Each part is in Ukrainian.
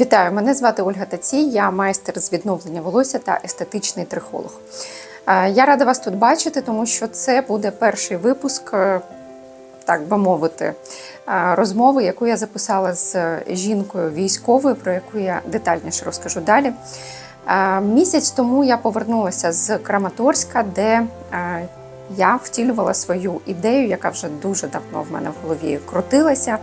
Вітаю, мене звати Ольга Тацій, я майстер з відновлення волосся та естетичний трихолог. Е, Я рада вас тут бачити, тому що це буде перший випуск, е, так би мовити, е, розмови, яку я записала з жінкою військовою, про яку я детальніше розкажу далі. Місяць тому я повернулася з Краматорська, де я втілювала свою ідею, яка вже дуже давно в мене в голові крутилася.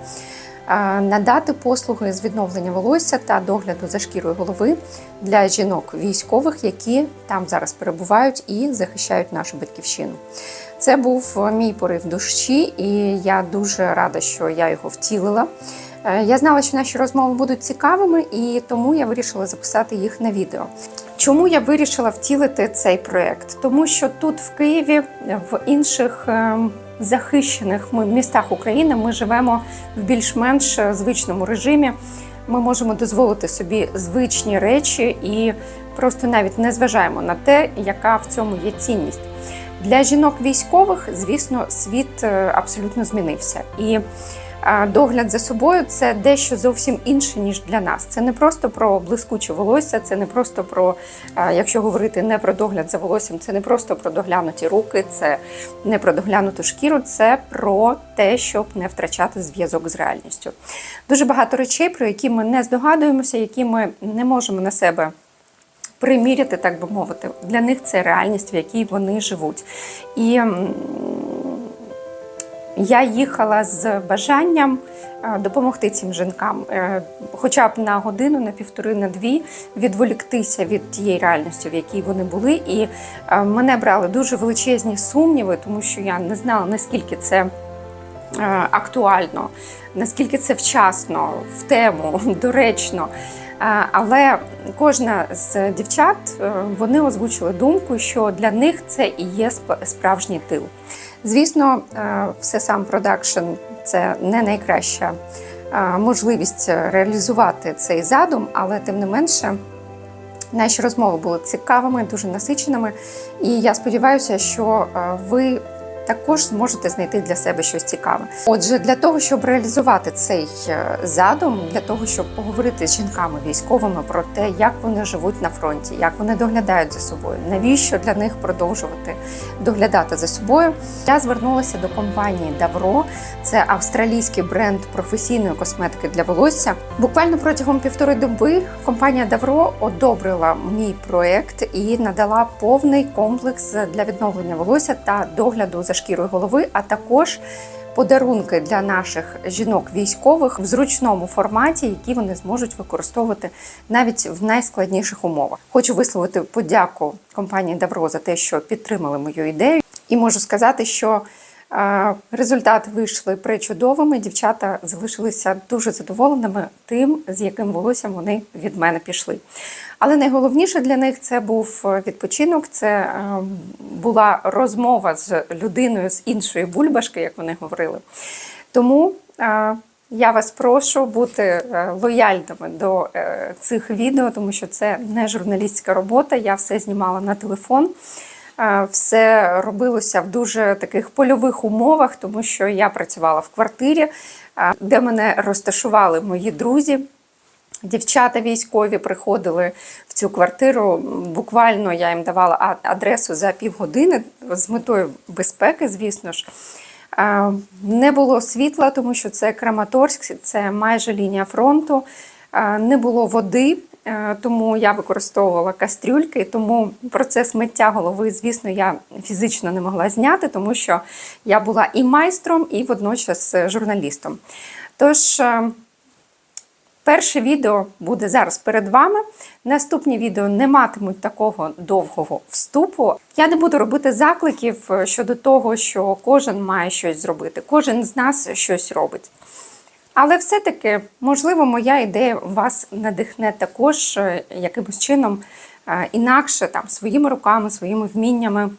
Е, Надати послуги з відновлення волосся та догляду за шкірою голови для жінок військових, які там зараз перебувають і захищають нашу батьківщину. Це був мій порив душі, і я дуже рада, що я його втілила. Е, Я знала, що наші розмови будуть цікавими, і тому я вирішила записати їх на відео. Чому я вирішила втілити цей проект? Тому що тут, в Києві, в інших ем, захищених ми- містах України ми живемо в більш-менш е, звичному режимі. Ми можемо дозволити собі звичні речі і просто навіть не зважаємо на те, яка в цьому є цінність. Для жінок військових, звісно, світ е, абсолютно змінився. І догляд за собою це дещо зовсім інше, ніж для нас. Це не просто про блискуче волосся, це не просто про, якщо говорити не про догляд за волоссям, це не просто про доглянуті руки, це не про доглянуту шкіру, це про те, щоб не втрачати зв'язок з реальністю. Дуже багато речей, про які ми не здогадуємося, які ми не можемо на себе приміряти, так би мовити. Для них це реальність, в якій вони живуть. І я їхала з бажанням е, допомогти цим жінкам, е, хоча б на годину, на півтори, на дві відволіктися від тієї реальності, в якій вони були. І е, мене брали дуже величезні сумніви, тому що я не знала, наскільки це актуально, наскільки це вчасно, в тему, доречно. Але кожна з дівчат вони озвучили думку, що для них це і є сп- справжній тил. Звісно, е, все сам продакшн це не найкраща е, можливість реалізувати цей задум, але тим не менше. Наші розмови були цікавими, дуже насиченими, і я сподіваюся, що е, ви також зможете знайти для себе щось цікаве. Отже, для того, щоб реалізувати цей е, задум, для того, щоб поговорити з жінками військовими про те, як вони живуть на фронті, як вони доглядають за собою, навіщо для них продовжувати доглядати за собою, я звернулася до компанії Давро. Це австралійський бренд професійної косметики для волосся. Буквально протягом півтори доби компанія Давро одобрила мій проект і надала повний комплекс для відновлення волосся та догляду за шкірою голови, а також подарунки для наших жінок військових в зручному форматі, які вони зможуть використовувати навіть в найскладніших умовах. Хочу висловити подяку компанії Давро за те, що підтримали мою ідею, і можу сказати, що результати вийшли пречудовими. Дівчата залишилися дуже задоволеними тим, з яким волоссям вони від мене пішли. Але найголовніше для них це був е, відпочинок, це е, була розмова з людиною з іншої бульбашки, як вони говорили. Тому е, я вас прошу бути лояльними до цих відео, тому що це не журналістська робота. Я все знімала на телефон. Все робилося в дуже таких польових умовах, тому що я працювала в квартирі, де мене розташували мої друзі. Дівчата військові приходили в цю квартиру. Буквально я їм давала адресу за півгодини з метою безпеки, звісно ж. Не було світла, тому що це Краматорськ, це майже лінія фронту. Не було води, тому я використовувала кастрюльки, тому процес миття голови, звісно, я фізично не могла зняти, тому що я була і майстром, і водночас журналістом. Тож. Перше відео буде зараз перед вами. Наступні відео не матимуть такого довгого вступу. Я не буду робити закликів е, щодо того, що кожен має щось зробити, кожен з нас щось робить. Але все-таки, можливо, моя ідея вас надихне також е, якимось чином е, інакше, там, своїми руками, своїми вміннями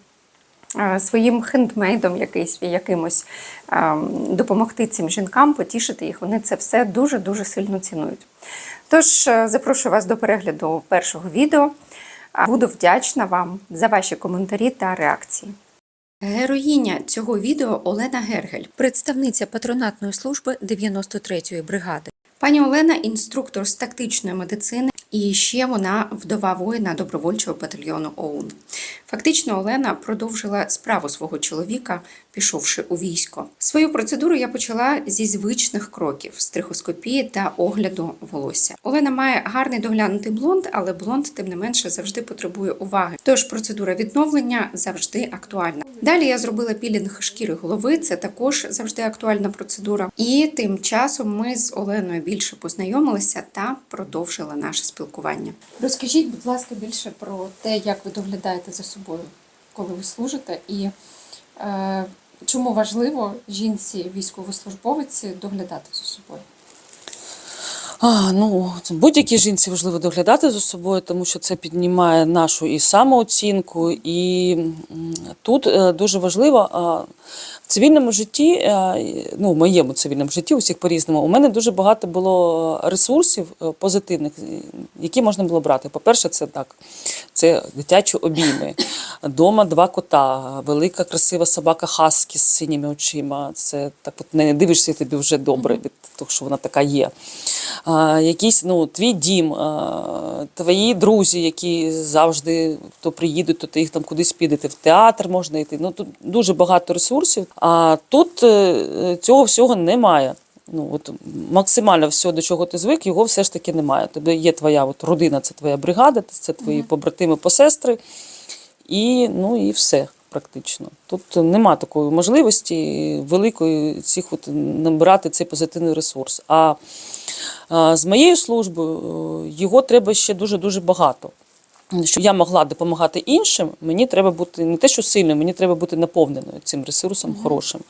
своїм хендмейдом якийсь, якимось ем, допомогти цим жінкам, потішити їх. Вони це все дуже-дуже сильно цінують. Тож е, запрошую вас до перегляду першого відео. Буду вдячна вам за ваші коментарі та реакції. Героїня цього відео Олена Гергель, представниця патронатної служби 93-ї бригади. Пані Олена інструктор з тактичної медицини, і ще вона вдова воїна добровольчого батальйону ОУН. Фактично, Олена продовжила справу свого чоловіка, пішовши у військо. Свою процедуру я почала зі звичних кроків стрихоскопії та огляду волосся. Олена має гарний доглянутий блонд, але блонд, тим не менше, завжди потребує уваги. Тож процедура відновлення завжди актуальна. Далі я зробила пілінг шкіри голови. Це також завжди актуальна процедура. І тим часом ми з Оленою більше познайомилися та продовжили наше спілкування. Розкажіть, будь ласка, більше про те, як ви доглядаєте за собою, коли ви служите, і е, чому важливо жінці військовослужбовиці доглядати за собою? А, ну, будь-якій жінці важливо доглядати за собою, тому що це піднімає нашу і самооцінку, і тут е, дуже важливо цивільному житті, е, ну, в моєму цивільному житті, усіх по-різному, у мене дуже багато було ресурсів е, позитивних, е, які можна було брати. По-перше, це так, це дитячі обійми. Дома два кота, велика красива собака Хаскі з синіми очима. Це так, от не дивишся, тобі вже добре від того, що вона така є. А, якийсь ну, твій дім, а, твої друзі, які завжди то приїдуть, то ти їх там кудись підете, в театр можна йти. Ну тут дуже багато ресурсів. А тут е, цього всього немає. Ну от максимально все, до чого ти звик, його все ж таки немає. Тобі є твоя от родина, це твоя бригада, це твої побратими, посестри, і ну і все. Практично тут нема такої можливості великої цих от набирати цей позитивний ресурс. А, а з моєю службою е, його треба ще дуже дуже багато. Щоб я могла допомагати іншим, мені треба бути не те, що сильною, мені треба бути наповненою цим ресурсом хорошим.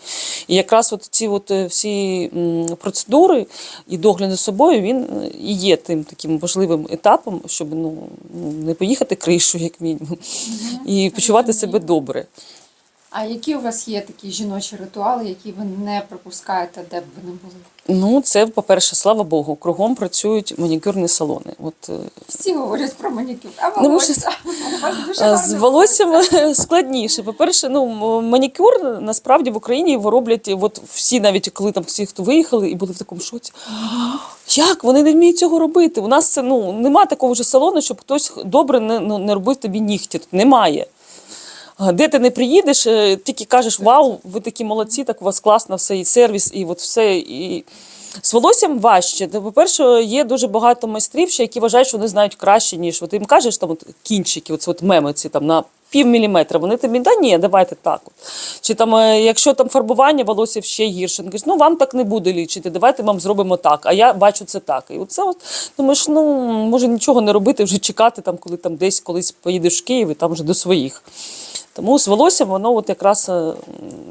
І якраз от ці от е, всі процедури і догляд за собою він е, і є тим таким важливим етапом, щоб ну, не поїхати кришу, як мінімум, і почувати себе добре. А які у вас є такі жіночі ритуали, які ви не пропускаєте, де б ви не були? Ну, це, по-перше, слава Богу, кругом працюють манікюрні салони. От е, Всі говорять про манікюр, а Ну, волосся? У вас дуже З гарне волоссям складніше. По-перше, ну м- манікюр насправді в Україні його роблять. От всі, навіть коли там всі, хто виїхали, і були в такому шоці. Як вони не вміють цього робити? У нас це ну нема такого ж салону, щоб хтось добре не, ну, не робив тобі нігті. Тут немає. Де ти не приїдеш, е, тільки кажеш, вау, ви такі молодці, так у вас класно все, і сервіс, і от все. І... З волоссям важче. По-перше, є дуже багато майстрів, ще, які вважають, що вони знають краще, ніж от їм кажеш, там от кінчики, оце от меми там на пів міліметра. Вони тобі, да ні, давайте так. От. Чи там, е, якщо там фарбування волосся ще гірше, вони кажуть, ну вам так не буде лічити, давайте вам зробимо так. А я бачу це так. І оце от думаєш, ну може нічого не робити, вже чекати, там, коли там десь колись поїдеш в Київ і там вже до своїх. Тому з волоссям воно от якраз е,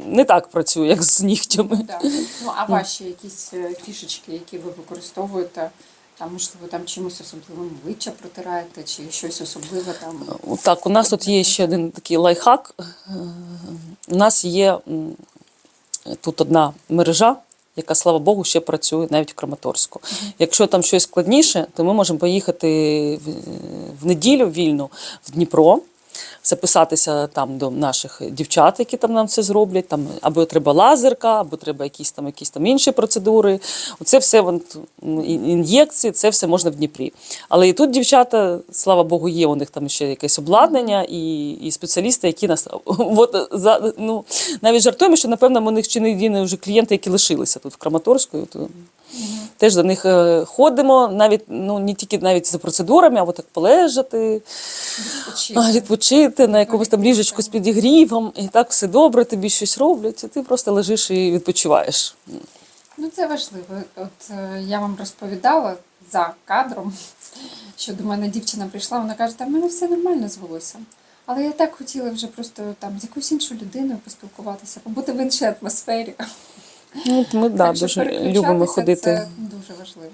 не так працює, як з нігтями. Да. Ну, а ваші якісь е, фішечки, які ви використовуєте, там, можливо, там чимось особливим обличчя протираєте, чи щось особливе там. Так, у нас тут є ще один такий лайфхак. У нас є тут одна мережа, яка, слава Богу, ще працює навіть в Краматорську. Якщо там щось складніше, то ми можемо поїхати в, в неділю вільно в Дніпро. Записатися там до наших дівчат, які там нам це зроблять. Там або треба лазерка, або треба якісь там якісь там інші процедури. Оце все вон, ін'єкції, це все можна в Дніпрі. Але і тут дівчата, слава Богу, є у них там ще якесь обладнання і, і спеціалісти, які нас от за ну навіть жартуємо, що напевно у них чи не єдині вже клієнти, які лишилися тут в Краматорську. Теж до них е, ходимо, навіть ну не тільки навіть за процедурами, а от так полежати, Відпочити. відпочити на якомусь там ліжечку з підігрівом, і так все добре, тобі щось роблять, і ти просто лежиш і відпочиваєш. Ну, це важливо. От е, я вам розповідала за кадром, що до мене дівчина прийшла, вона каже, та в мене все нормально з волоссям. Але я так хотіла вже просто там з якоюсь іншою людиною поспілкуватися, побути в іншій атмосфері. Ну, ми да, Так дуже любимо ходити Це дуже важливо.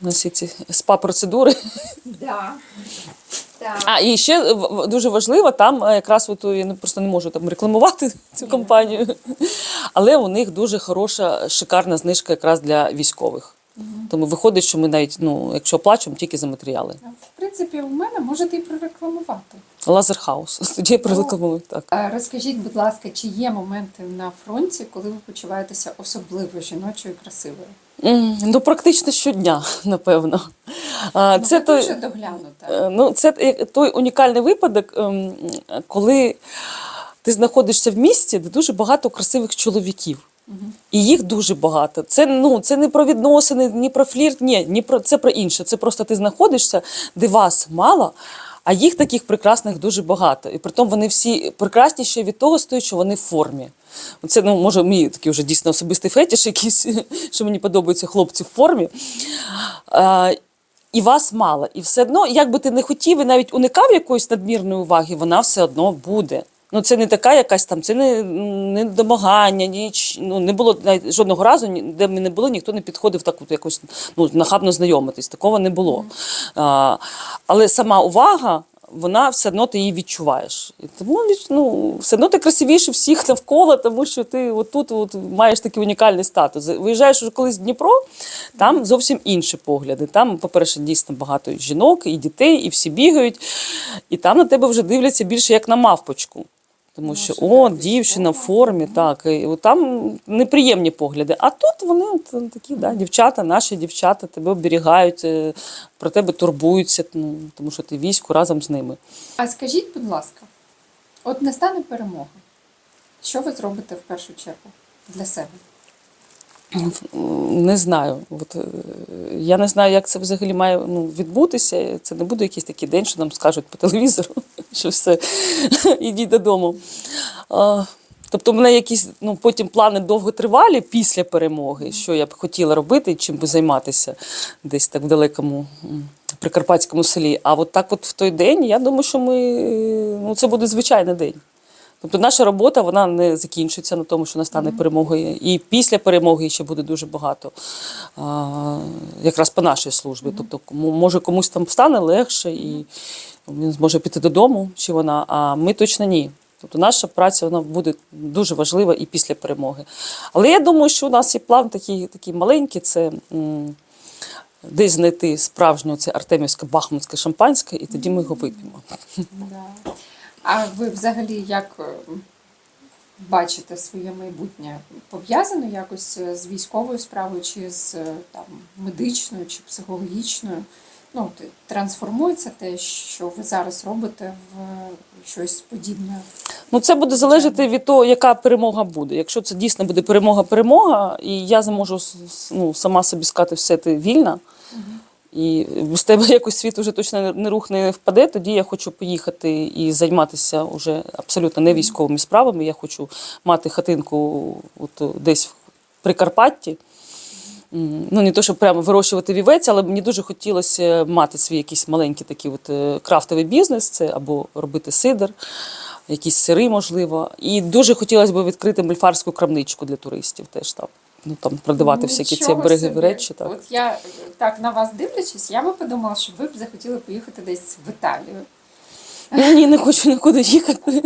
на всі ці спа-процедури. Да. А і ще дуже важливо, там е, якраз от я не- просто не можу там рекламувати цю компанію, але у них дуже хороша, шикарна знижка якраз для військових. Тому виходить, що ми навіть, ну, якщо оплачуємо, тільки за матеріали. В принципі, у мене можете і прорекламувати. Лазерхаус. Тоді я так. Е, Розкажіть, будь ласка, чи є моменти на фронті, коли ви почуваєтеся особливо жіночою красивою? Ну, практично щодня, напевно. Ну, Це той, дуже доглянута. Е, Ну, це той унікальний випадок, ем, коли ти знаходишся в місті, де дуже багато красивих чоловіків. І їх дуже багато. Це ну це не про відносини, ні про флірт, ні, ні про це про інше. Це просто ти знаходишся, де вас мало, а їх таких прекрасних дуже багато. І притом вони всі прекрасні ще від того стоять, що вони в формі. Це ну може мій такий вже дійсно особистий фетиш, якийсь, що мені подобаються хлопці в формі. А, і вас мало. І все одно, як би ти не хотів і навіть уникав якоїсь надмірної уваги, вона все одно буде. Ну, це не така якась там, це не, не домагання, ніч, ну, не було навіть жодного разу, де ми не були, ніхто не підходив так от якось ну, нахабно знайомитись. Такого не було. А, але сама увага, вона все одно ти її відчуваєш. І тому ну, все одно ти красивіше всіх навколо, тому що ти отут от маєш такий унікальний статус. Виїжджаєш уже колись в Дніпро, там зовсім інші погляди. Там, по-перше, дійсно багато жінок, і дітей, і всі бігають. І там на тебе вже дивляться більше як на мавпочку. Тому що що о, дівчина в формі, так. І там неприємні погляди. А тут вони от, такі, да, дівчата, наші дівчата тебе оберігають, е, про тебе турбуються, ну, тому що ти війську разом з ними. А скажіть, будь ласка, от настане перемога. Що ви зробите в першу чергу для себе? Не знаю. От, е, я не знаю, як це взагалі має ну, відбутися. Це не буде якийсь такий день, що нам скажуть по телевізору, що все, ідіть додому. А, тобто, в мене якісь ну, потім плани довготривалі після перемоги, що я б хотіла робити, чим би займатися десь так в далекому прикарпатському селі. А от так, от в той день, я думаю, що ми ну, це буде звичайний день. Тобто наша робота вона не закінчиться на тому, що настане перемога. І після перемоги ще буде дуже багато. А, якраз по нашій службі. Тобто, може комусь там стане легше і він зможе піти додому, чи вона, а ми точно ні. Тобто наша праця вона буде дуже важлива і після перемоги. Але я думаю, що у нас є план такий, такий маленький, це м, десь знайти справжнє це артемівське бахмутське шампанське, і тоді ми його вип'ємо. А ви взагалі як е, бачите своє майбутнє? Пов'язано якось е, з військовою справою, чи з е, там, медичною, чи психологічною? Ну, трансформується те, що ви зараз робите в щось подібне? Ну, це буде залежати від того, яка перемога буде. Якщо це дійсно буде перемога-перемога, і я зможу ну, сама собі сказати, все ти вільна, і з тебе якось світ уже точно не- не рух не впаде, тоді я хочу поїхати і займатися уже абсолютно не військовими справами. Я хочу мати хатинку от десь в Прикарпатті. Ну, не то, щоб прямо вирощувати вівець, але мені дуже хотілося мати свій якийсь маленький такий от е, крафтовий бізнес, це або робити сидр, якісь сири, можливо. І дуже хотілося б відкрити мельфарську крамничку для туристів теж там. Ну, там продавати всякі ці Нічого берегові речі. Так. От я так на вас дивлячись, я би подумала, що ви б захотіли поїхати десь в Італію. Я Ні, не хочу нікуди їхати.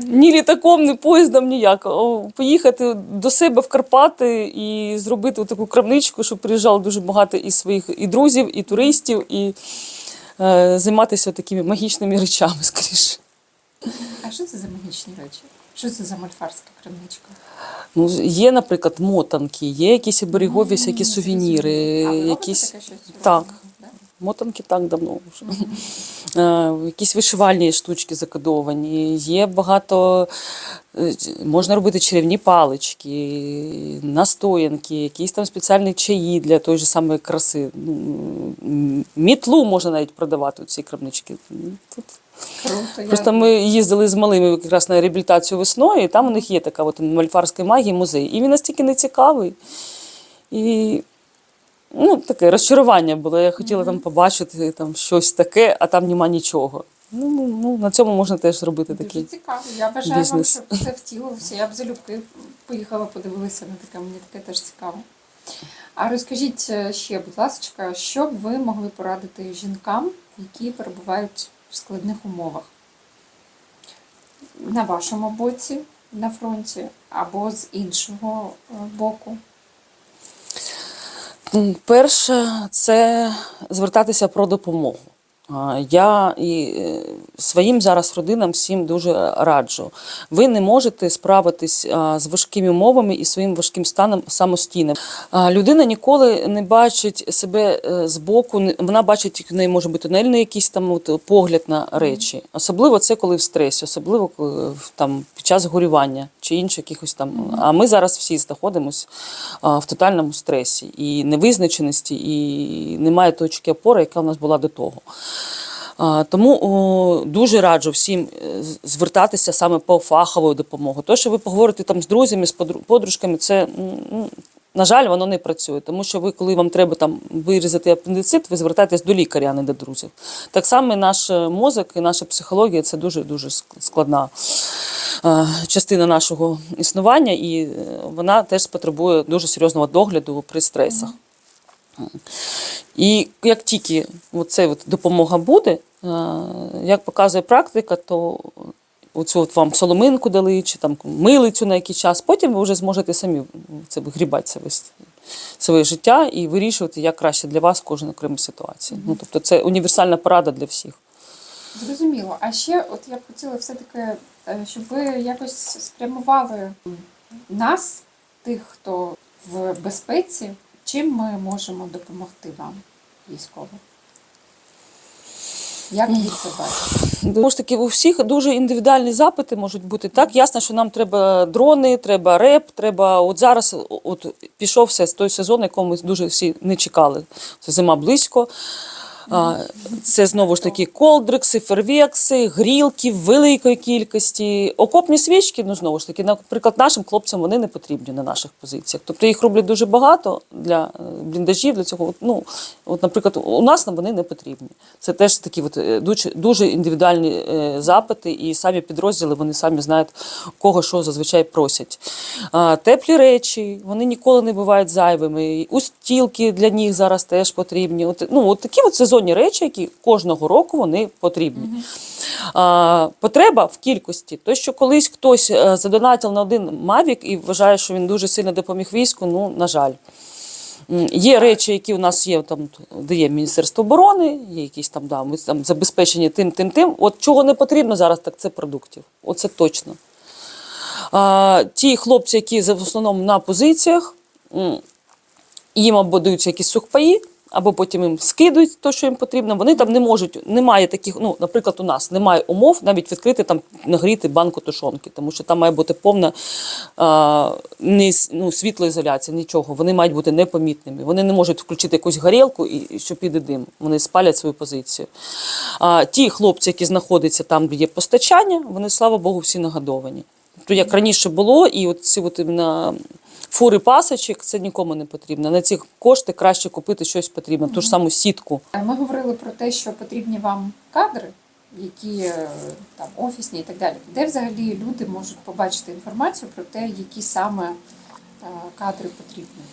Ні літаком, ні поїздом, ніяк. Поїхати до себе в Карпати і зробити таку крамничку, щоб приїжджало дуже багато і своїх і друзів, і туристів, і е, займатися такими магічними речами, скоріше. А що це за магічні речі? Що це за мальфарська крамничка? Ну, є, наприклад, мотанки, є якісь оберігові всякі сувеніри. А ви якісь. таке щось Так. да? Мотанки так давно вже. Е, Якісь вишивальні штучки закодовані. Є багато, е, можна робити чарівні палички, настоянки, якісь там спеціальні чаї для тої ж самої краси. Ну, м, Мітлу можна навіть продавати у цій крамничці. Ну, Тут Круто. Просто ми їздили з малими якраз на реабілітацію весною, і там у них є така от мальфарська магія музей. І він настільки не цікавий. І ну, таке розчарування було. Я хотіла там побачити там, щось таке, а там нема нічого. Ну, ну, ну, на цьому можна теж зробити Дуже такий. цікаво. Я бажаю бізнес. вам, щоб це втілилося. Я б залюбки поїхала, подивилася на таке, мені таке теж цікаво. А розкажіть е, ще, будь ласка, що б ви могли порадити жінкам, які перебувають складних умовах? На вашому боці на фронті або з іншого е, боку? Перше, це звертатися про допомогу. Я і е, своїм зараз родинам всім дуже раджу. Ви не можете справитись з важкими умовами і своїм важким станом самостійно. Людина ніколи не бачить себе е, збоку, не- вона бачить, в неї може бути тунельний якийсь там от, погляд на речі. Особливо це коли в стресі, особливо в- там під час горювання чи інших якихось там. А ми зараз всі знаходимося в тотальному стресі і невизначеності, і немає точки опори, яка у нас була до того. Тому дуже раджу всім е, звертатися саме по фаховою допомогу. То, що ви поговорите там з друзями, з подру- подружками, це на жаль, воно не працює. Тому що ви, коли вам треба там вирізати апендицит, ви звертаєтесь до лікаря, а не до друзів. Так само і наш е, мозок і наша психологія це дуже дуже складна е, частина нашого існування, і вона теж потребує дуже серйозного догляду при стресах. І як тільки оце от допомога буде, е, як показує практика, то оцю от вам соломинку дали, чи там милицю на який час, потім ви вже зможете самі це вигрібати себе своє життя і вирішувати, як краще для вас в кожній окремій ситуації. Ну, тобто це універсальна порада для всіх. Зрозуміло. А ще, от я б хотіла все-таки, е, щоб ви якось спрямували нас, тих, хто в безпеці, чим ми можемо допомогти вам, військовим? Як ви це бачите? Тому ж таки, у всіх дуже індивідуальні запити можуть бути. Так, ясно, що нам треба дрони, треба реп, треба. От зараз от пішов все з той сезон, якого ми дуже всі не чекали. Це зима близько. Це знову ж таки колдрикси, фервекси, грілки великої кількості. Окопні свічки, ну знову ж таки, наприклад, нашим хлопцям вони не потрібні на наших позиціях. Тобто їх роблять дуже багато для е, бліндажів, для цього. Ну, от, наприклад, у нас вони не потрібні. Це теж такі от, е, дуже, дуже індивідуальні е, запити, і самі підрозділи вони самі знають, кого що зазвичай просять. Теплі речі, вони ніколи не бувають зайвими. Устілки для них зараз теж потрібні. От, ну, от такі от сезонні речі, які кожного року вони потрібні. А, потреба в кількості. То, що колись хтось е, задонатив на один Мавік і вважає, що він дуже сильно допоміг війську, ну, на жаль. Є речі, які у нас є, там, де є Міністерство оборони, є якісь там, да, ми там забезпечені тим, тим, тим. От чого не потрібно зараз, так це продуктів. Оце точно. А, ті хлопці, які в основному на позиціях, їм або даються якісь сухпаї, або потім їм скидують те, що їм потрібно. Вони там не можуть, немає таких, ну, наприклад, у нас немає умов навіть відкрити там, нагріти банку тушонки, тому що там має бути повна а, не, ну, світлоізоляція, нічого. Вони мають бути непомітними. Вони не можуть включити якусь горілку і що піде дим. Вони спалять свою позицію. А, ті хлопці, які знаходяться там, де є постачання, вони, слава Богу, всі нагодовані. Тобто, як раніше було, і от ці от іменно фури пасочок, це нікому не потрібно. На ці кошти краще купити щось потрібно, ту ж саму сітку. Ми говорили про те, що потрібні вам кадри, які е, там офісні і так далі. Де взагалі люди можуть побачити інформацію про те, які саме е, кадри потрібні?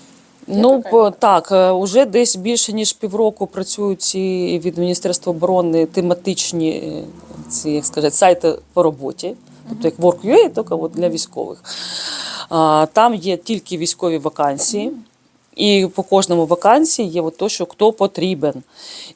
Є Ну так, е, уже десь більше ніж півроку працюють ці від Міністерства оборони тематичні ці, як сказати, сайти по роботі, тобто як Work.ua, тільки от для військових. А, Там є тільки військові вакансії. І по кожному вакансії є от то, що хто потрібен.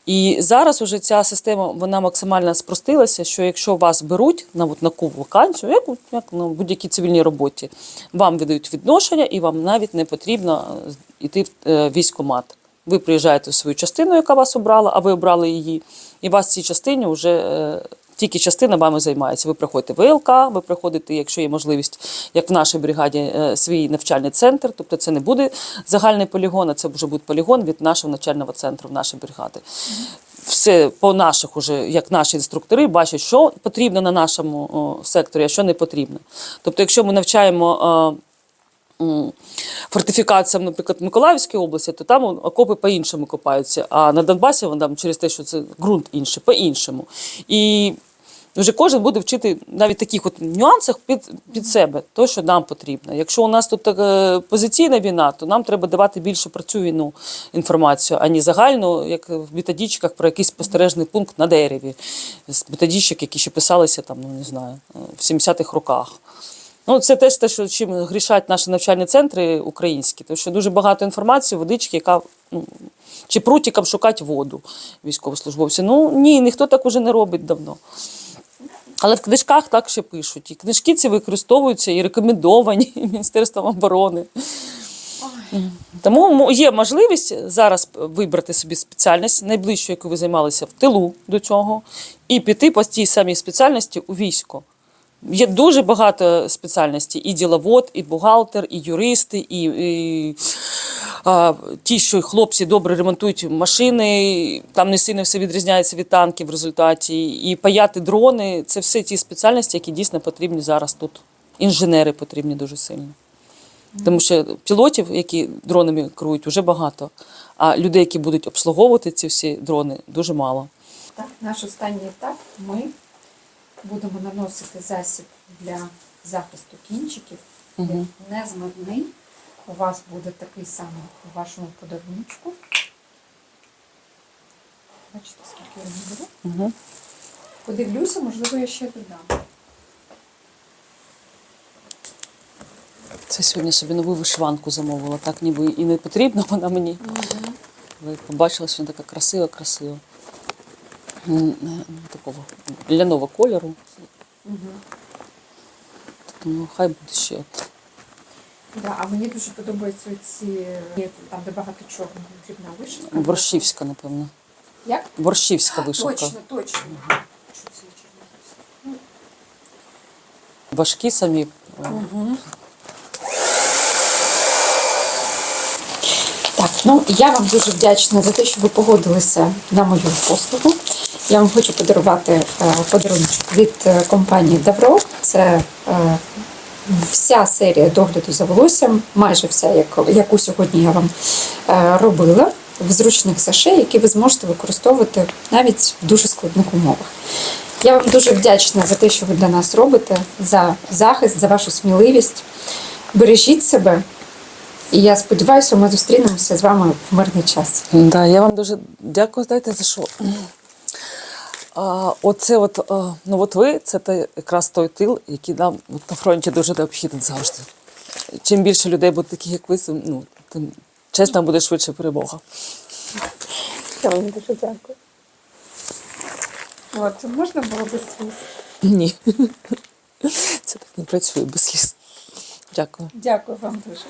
І зараз уже ця система вона максимально спростилася, що якщо вас беруть на от, на ку вакансію, як, як на будь-якій цивільній роботі, вам видають відношення, і вам навіть не потрібно е, йти в е, військкомат. Ви приїжджаєте в свою частину, яка вас обрала, а ви обрали її, і вас в цій частині вже е, тільки частина вами займається. Ви приходите в ВЛК, ви приходите, якщо є можливість, як в нашій бригаді, е, свій навчальний центр. Тобто це не буде загальний полігон, а це вже буде полігон від нашого навчального центру в нашій бригаді. Все по наших, уже, як наші інструктори, бачать, що потрібно на нашому секторі, а що не потрібно. Тобто, якщо ми навчаємо. е, Фортифікаціям, наприклад, в Миколаївській області, то там окопи по-іншому копаються. А на Донбасі вони там через те, що це ґрунт інший, по-іншому. І вже кожен буде вчити навіть таких от нюансах під, під себе, то, що нам потрібно. Якщо у нас тут е, позиційна війна, то нам треба давати більше про цю війну інформацію, а не загальну, як в методичках про якийсь спостережний пункт на дереві, з методичок, які ще писалися там, ну не знаю, в 70-х роках. Ну, це теж те, що чим грішать наші навчальні центри українські, тому що дуже багато інформації, водички, яка ну, чи прутікам шукати воду військовослужбовці. Ну ні, ніхто так уже не робить давно. Але в книжках так ще пишуть. І книжки ці використовуються і рекомендовані Міністерством оборони. Тому є можливість зараз вибрати собі спеціальність, найближчу, яку ви займалися в тилу до цього, і піти по тій самій спеціальності у військо. Є дуже багато спеціальностей: і діловод, і бухгалтер, і юристи, і, і а, ті, що хлопці добре ремонтують машини, там не сильно все відрізняється від танків в результаті. І паяти дрони це все ті спеціальності, які дійсно потрібні зараз тут. Інженери потрібні дуже сильно. Тому що пілотів, які дронами керують, вже багато. А людей, які будуть обслуговувати ці всі дрони, дуже мало. Так, наш останній етап ми будемо наносити засіб для захисту кінчиків. Мгм. Незмивний. У вас буде такий самий у вашому подарунку. Бачите, скільки я не беру. Угу. Подивлюся, можливо, я ще додам. Це сьогодні собі нову вишиванку замовила. Так ніби і не потрібно вона мені. Але побачила, що вона така красива, красива. Е, Такого ляного кольору. Тому хай буде ще. Да, а мені дуже подобаються ці там, де багато чорного дрібна вишивка. Борщівська, напевно. Як? Борщівська вишивка. Точно, точно. Чорний? Важкі самі. е, Так, ну я вам дуже вдячна за те, що ви погодилися на мою послугу. Я вам хочу подарувати е, подарунок від е, компанії Давро. Це е, вся серія догляду за волоссям, майже вся, яку, сьогодні я вам робила в зручних саше, які ви зможете використовувати навіть в дуже складних умовах. Я вам дуже вдячна за те, що ви для нас робите, за захист, за вашу сміливість. Бережіть себе. І я сподіваюся, ми зустрінемося з вами в мирний час. Да, я вам дуже дякую, знаєте, за що. А, оце от, ну от ви, це якраз той тил, який нам от, на фронті дуже необхідний завжди. Чим більше людей буде таких, як ви, ну, тим чесно буде швидше перемога. Я вам дуже дякую. От, можна було без сліз? Ні. Це так не працює без сліз. Дякую. Дякую вам дуже.